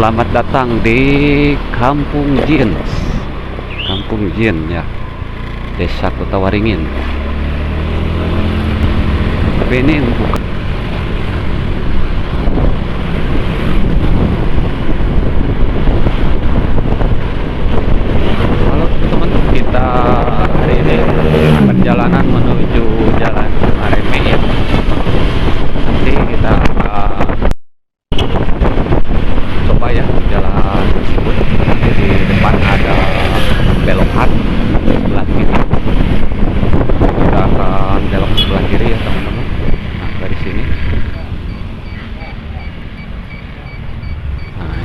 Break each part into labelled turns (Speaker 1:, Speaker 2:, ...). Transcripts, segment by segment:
Speaker 1: selamat datang di Kampung Jin. Kampung Jin ya. Desa Kota Waringin. Tapi ini bukan Halo teman-teman, kita hari ini perjalanan menuju Jalan Areme ya. Nanti kita akan coba ya jalan tersebut. Nanti di depan ada belokan sebelah kiri. Kita akan belok sebelah kiri ya teman-teman. Nah dari sini. Nah,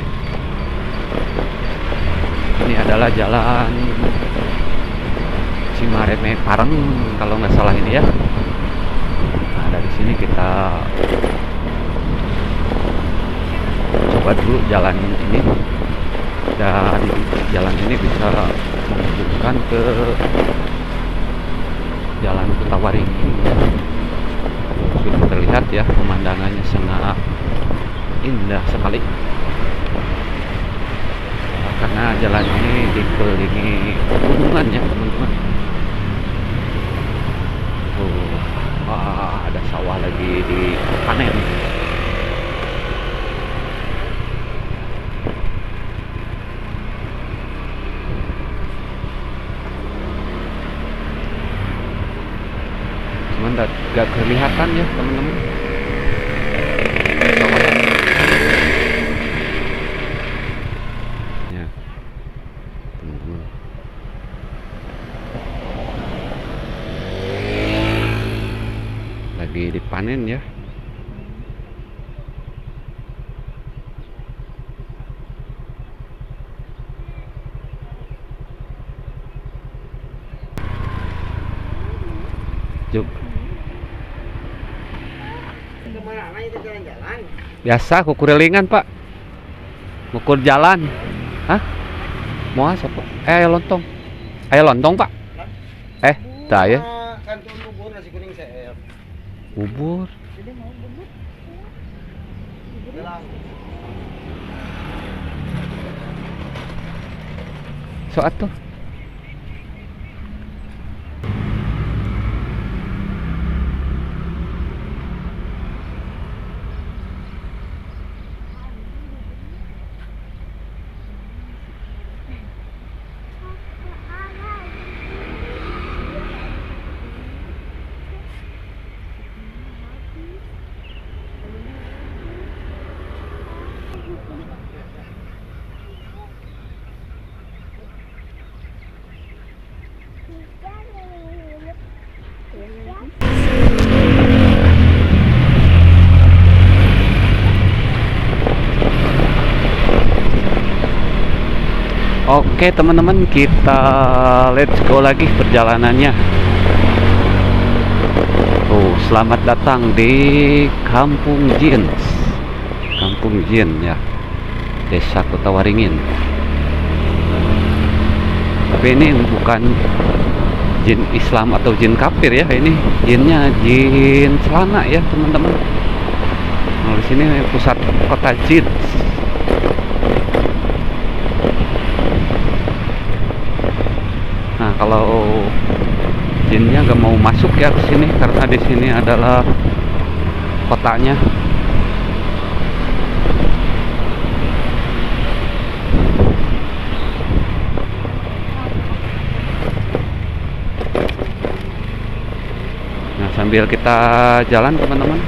Speaker 1: ini adalah jalan Cimareme Pareng kalau nggak salah ini ya. Nah dari sini kita coba dulu jalan ini dan jalan ini bisa menghubungkan ke jalan Kota Waringin ya. Sudah terlihat ya pemandangannya sangat indah sekali. Karena jalan ini dikelilingi pegunungan ya teman-teman. Tuh, wah ada sawah lagi di panen cuman gak, gak kelihatan ya teman-teman. Ya. Teman-teman. Lagi dipanen ya. Juk.
Speaker 2: Ke mana lagi itu jalan-jalan?
Speaker 1: Biasa kukurilingan pak Ngukur jalan Hah? Mau apa pak? Eh ayo lontong Ayo lontong pak Eh tak ya
Speaker 2: Kantor bubur nasi kuning CF.
Speaker 1: Bubur
Speaker 2: Bilang.
Speaker 1: So atuh Oke teman-teman kita let's go lagi perjalanannya. Oh selamat datang di Kampung Jin. Kampung Jin ya. Desa Kota Waringin. Tapi ini bukan jin Islam atau jin kafir ya. Ini jinnya jin celana ya teman-teman. Nah, di sini pusat kota jin Nah, kalau jinnya nggak mau masuk ya ke sini karena di sini adalah kotanya. Nah, sambil kita jalan teman-teman.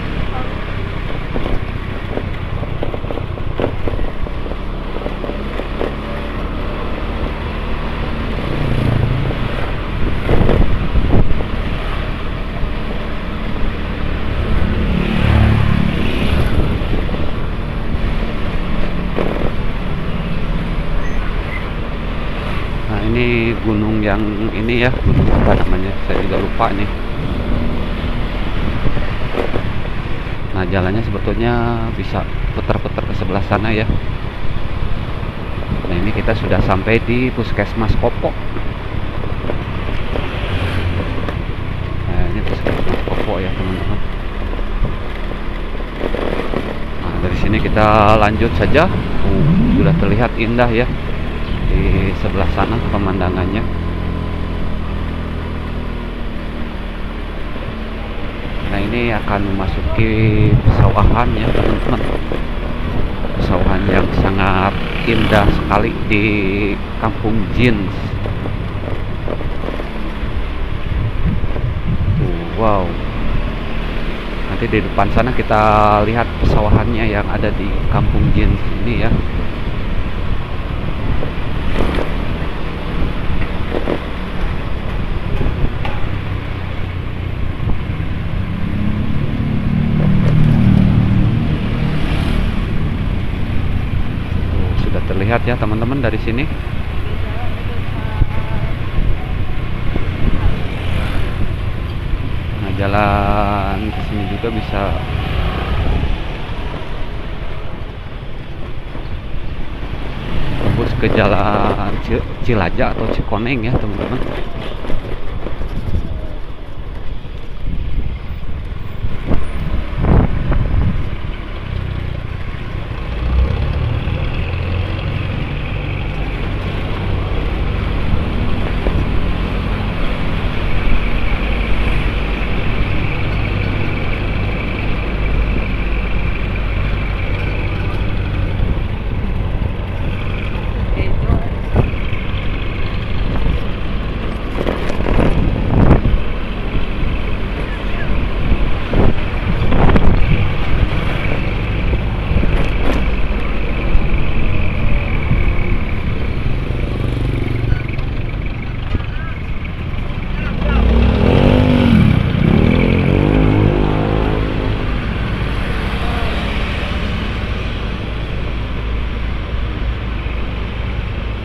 Speaker 1: Nah ini gunung yang ini ya gunung apa namanya saya juga lupa nih Nah jalannya sebetulnya bisa putar-putar ke sebelah sana ya. Nah ini kita sudah sampai di puskesmas Kopo Nah ini puskesmas Kopo ya teman-teman. Nah dari sini kita lanjut saja. Uh, sudah terlihat indah ya di sebelah sana pemandangannya. Nah ini akan memasuki pesawahan ya teman-teman. Pesawahan yang sangat indah sekali di kampung Tuh, wow. Nanti di depan sana kita lihat pesawahannya yang ada di kampung Jins ini ya Tuh, sudah terlihat ya teman-teman dari sini Nah, jalan ke sini juga bisa tembus ke jalan Ci- Cilaja atau Cikoneng ya, teman-teman.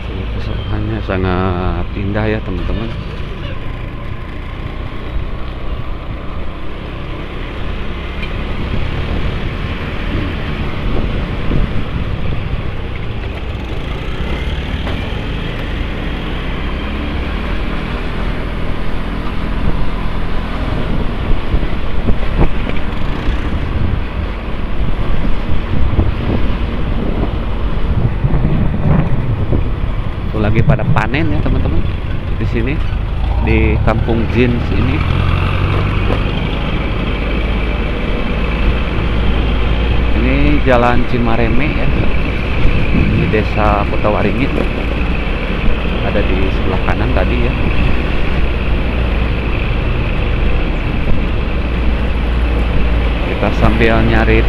Speaker 1: Tuh, pesawahannya sangat indah ya, teman-teman. Lagi pada panen ya teman-teman sini di kampung Jins ini. Ini jalan Cimareme ya. Ini desa Kota Waringin. Ada di sebelah kanan tadi ya. Kita sambil nyari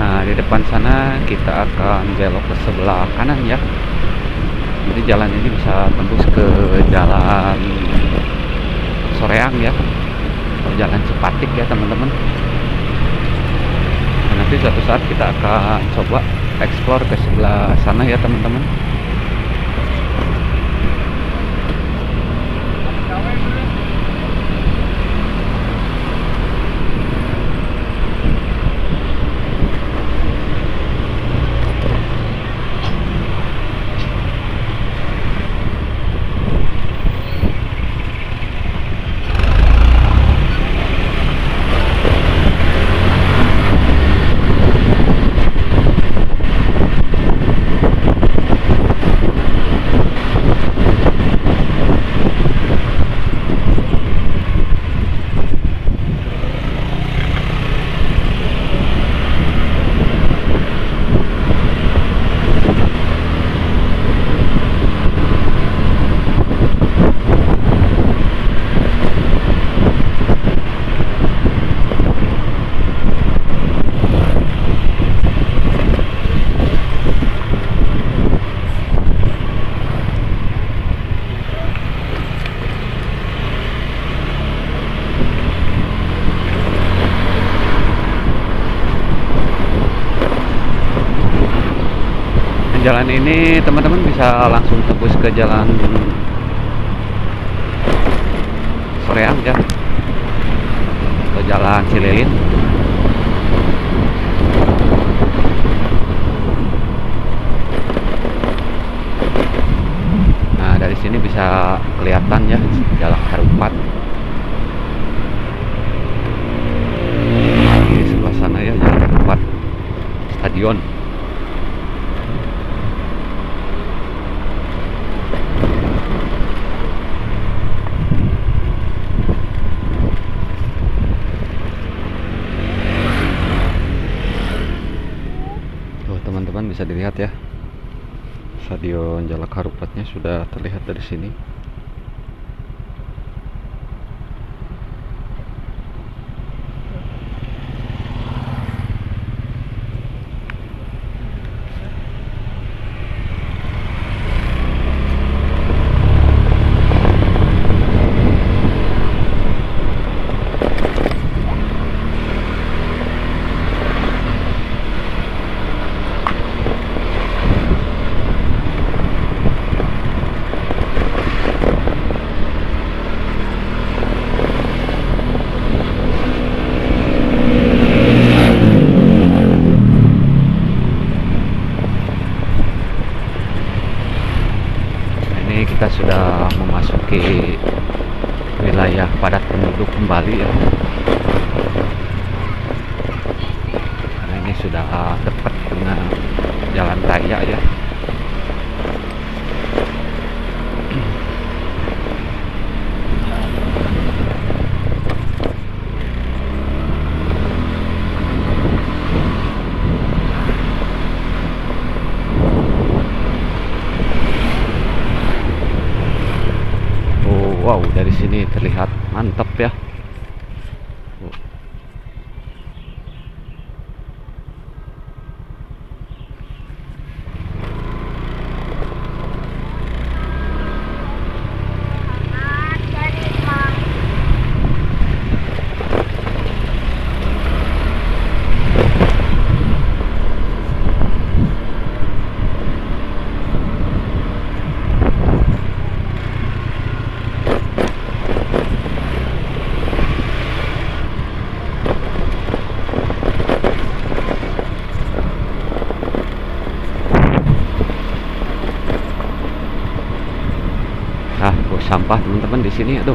Speaker 1: Nah, di depan sana kita akan belok ke sebelah kanan ya. Jadi jalan ini bisa tembus ke jalan Soreang ya. Atau jalan Cepatik ya, teman-teman. Dan nanti suatu saat kita akan coba explore ke sebelah sana ya, teman-teman. Jalan ini teman-teman bisa langsung tembus ke jalan Soreang ya atau jalan Cililin. Nah dari sini bisa kelihatan ya jalan Harupat di sebelah sana ya jalan Harupat stadion Tuh teman-teman bisa dilihat ya. Stadion Jalak Harupatnya sudah terlihat dari sini Nah, ini kita sudah memasuki wilayah padat penduduk kembali ya karena ini sudah dekat dengan jalan raya ya Oh, wow, dari sini terlihat mantap ya. Sampah teman-teman di sini aduh.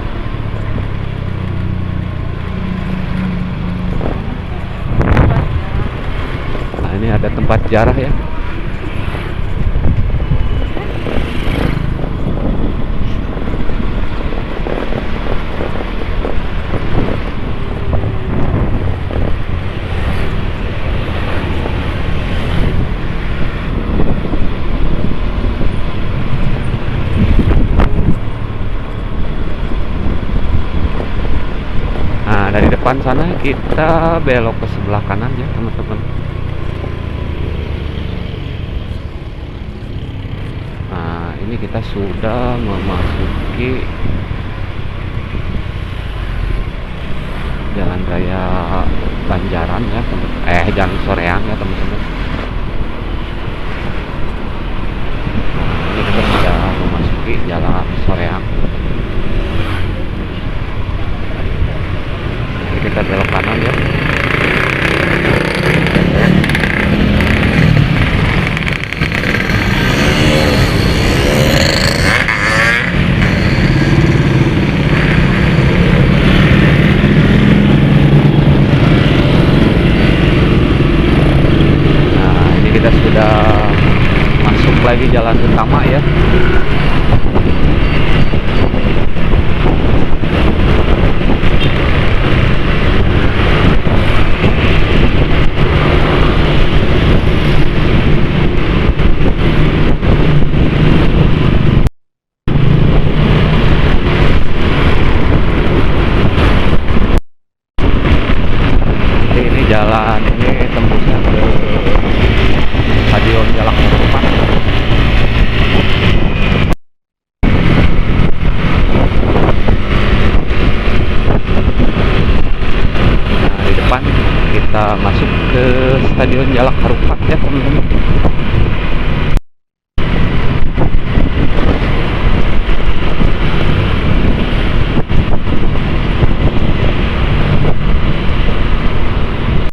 Speaker 1: Nah, ini ada tempat jarah ya. Nah, dari depan sana kita belok ke sebelah kanan ya, teman-teman. Nah, ini kita sudah memasuki jalan raya Banjaran ya, teman Eh, jalan Soreang ya, teman-teman. Nah, ini kita sudah memasuki jalan Soreang. Jadi kita belok kanan ya. Nah, ini kita sudah masuk lagi jalan utama ya. Vale.